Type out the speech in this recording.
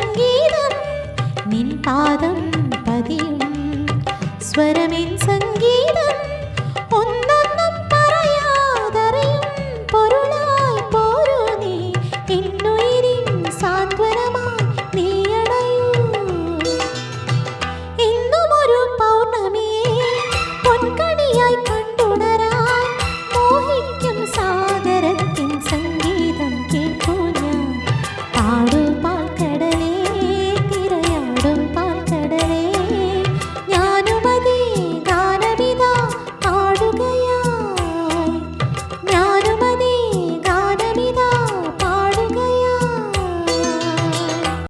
சங்கீதம் நின் பாதம் பதியும். ஸ்வரமின் சங்கீதம்